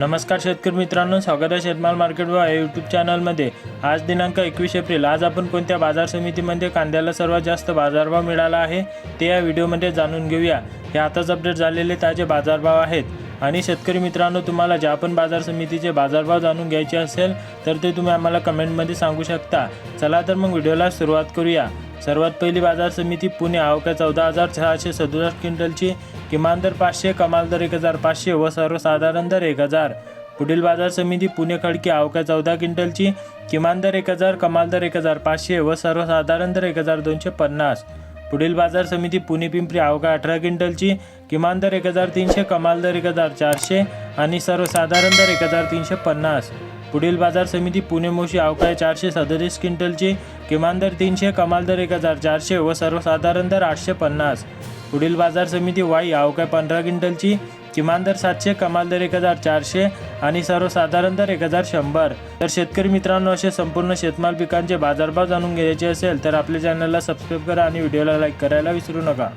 नमस्कार शेतकरी मित्रांनो स्वागत आहे शेतमाल मार्केट व या यूट्यूब चॅनलमध्ये. आज दिनांक एकवीस एप्रिल. आज आपण कोणत्या बाजार समितीमध्ये कांद्याला सर्वात जास्त बाजारभाव मिळाला आहे ते या व्हिडिओमध्ये जाणून घेऊया. हे आताच अपडेट झालेले ताजे बाजारभाव आहेत. आणि शेतकरी मित्रांनो तुम्हाला ज्या पण बाजार समितीचे बाजारभाव जाणून घ्यायचे असेल तर ते तुम्ही आम्हाला कमेंटमध्ये सांगू शकता. चला तर मग व्हिडिओला सुरुवात करूया. सर्वात पहिली बाजार समिती पुणे अवघ्या चौदा हजार सहाशे सदुसष्ट क्विंटलची. किमान दर पाचशे कमाल दर एक हजार पाचशे व सर्वसाधारण दर एक हजार. पुढील बाजार समिती पुणे खडकी अवघ्या चौदा क्विंटलची. किमान दर एक हजार कमाल दर एक हजार पाचशे व सर्वसाधारण दर एक हजार दोनशे पन्नास. पुढील बाजार समिती पुणे पिंपरी अवघा अठरा क्विंटलची. किमान दर एक हजार तीनशे कमाल दर एक हजार चारशे आणि सर्वसाधारण दर एक हजार तीनशे पन्नास. पुढील बाजार समिती पुणे मोशी अवकाळी चारशे सदतीस क्विंटलची किमान दर तीनशे कमाल दर एक हजार चारशे व सर्वसाधारण दर आठशे पन्नास. पुढील बाजार समिती वाई अवकाळी पंधरा क्विंटलची किमान दर सातशे कमाल दर एक हजार चारशे आणि सर्वसाधारण दर एक हजार शंभर. तर शेतकरी मित्रांनो असे संपूर्ण शेतमाल पिकांचे बाजारभाव जाणून घ्यायचे असेल तर आपल्या चॅनलला सबस्क्राईब करा आणि व्हिडिओला लाईक करायला विसरू नका.